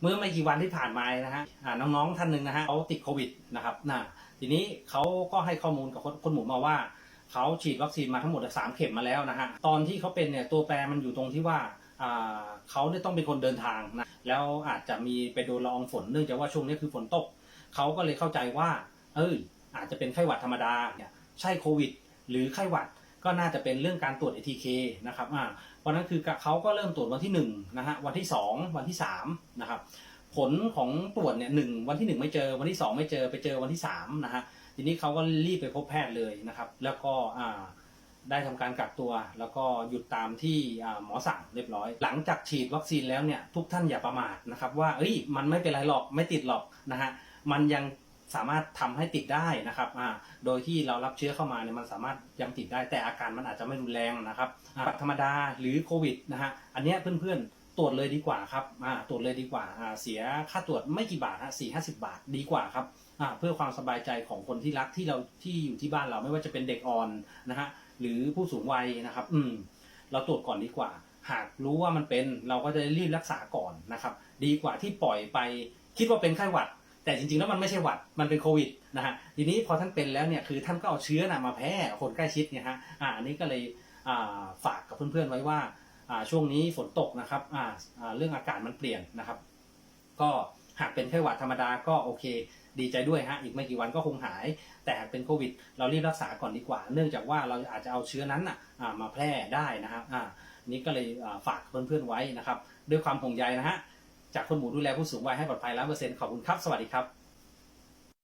เมื่อไม่กี่วันที่ผ่านมานะฮะน้องๆท่านหนึ่งนะฮะเขาติดโควิดนะครับนะทีนี้เขาก็ให้ข้อมูลกับคนคนหมู่มาว่าเขาฉีดวัคซีนมาทั้งหมดสามเข็มมาแล้วนะฮะตอนที่เขาเป็นเนี่ยตัวแปรมันอยู่ตรงที่ว่าเขาเนี่ยต้องเป็นคนเดินทางนะแล้วอาจจะมีไปโดนละอองฝนเนื่องจากว่าช่วงนี้คือฝนตกเขาก็เลยเข้าใจว่า เอยอาจจะเป็นไข้หวัดธรรมดาเนี่ยใช่โควิด หรือไข้หวัด ก็น่าจะเป็นเรื่องการตรวจ ATK นะครับอ่าเพราะนั้นคือเขาก็เริ่มตรวจวันที่1นะฮะวันที่ 2 วันที่3นะครับผลของตรวจเนี่ยหนึ่งวันที่ 1 ไม่เจอวันที่ 2 ไม่เจอไปเจอวันที่3นะฮะทีนี้เขาก็รีบไปพบแพทย์เลยนะครับ แล้วก็อ่าได้ทำการกักตัว แล้วก็หยุดตามที่หมอสั่งเรียบร้อย หลังจากฉีดวัคซีนแล้วเนี่ยทุกท่านอย่าประมาทนะครับว่าเอ้ยมันไม่เป็นไรหรอกไม่ติดหรอกนะฮะมันยัง สามารถทำให้ติดได้นะครับอ่าโดยที่เรารับเชื้อเข้ามาเนี่ยมันสามารถยังติดได้ แต่อาการมันอาจจะไม่รุนแรงนะครับอ่าธรรมดาหรือโควิดนะฮะอันนี้เพื่อนๆตรวจเลยดีกว่าครับอ่าตรวจเลยดีกว่าอ่าเสียค่าตรวจไม่กี่บาทฮะสี่ห้าสิบาทดีกว่าครับอ่าเพื่อความสบายใจของคนที่รักที่เราที่อยู่ที่บ้านเราไม่ว่าจะเป็นเด็กอ่อนนะฮะหรือผู้สูงวัยนะครับ อืม เราตรวจก่อนดีกว่า หากรู้ว่ามันเป็นเราก็จะรีบรักษาก่อนนะครับ ดีกว่าที่ปล่อยไปคิดว่าเป็นไข้หวัด แต่จริงๆแล้วมันไม่ใช่หวัดมันเป็นโควิดนะฮะทีนี้พอท่านเป็นแล้วเนี่ยคือท่านก็เอาเชื้อนะมาแพร่คนใกล้ชิดเนี่ยฮะอ่าอันนี้ก็เลยอ่าฝากกับเพื่อนๆไว้ว่าอ่าช่วงนี้ฝนตกนะครับอ่าอ่าเรื่องอากาศมันเปลี่ยนนะครับ ก็หากเป็นไข้หวัดธรรมดาก็โอเค ดีใจด้วยฮะอีกไม่กี่วันก็คงหาย แต่หากเป็นโควิด เรารีบรักษาก่อนดีกว่า เนื่องจากว่าเราอาจจะเอาเชื้อนั้นอะมาแพร่ได้นะครับอ่านี่ก็เลยฝากเพื่อนๆไว้นะครับ ด้วยความห่วงใยนะฮะ จากคนหมูดูแลผู้สูงวัยให้ปลอดภัยร้อยเปอร์เซ็นต์ขอบคุณครับ สวัสดีครับ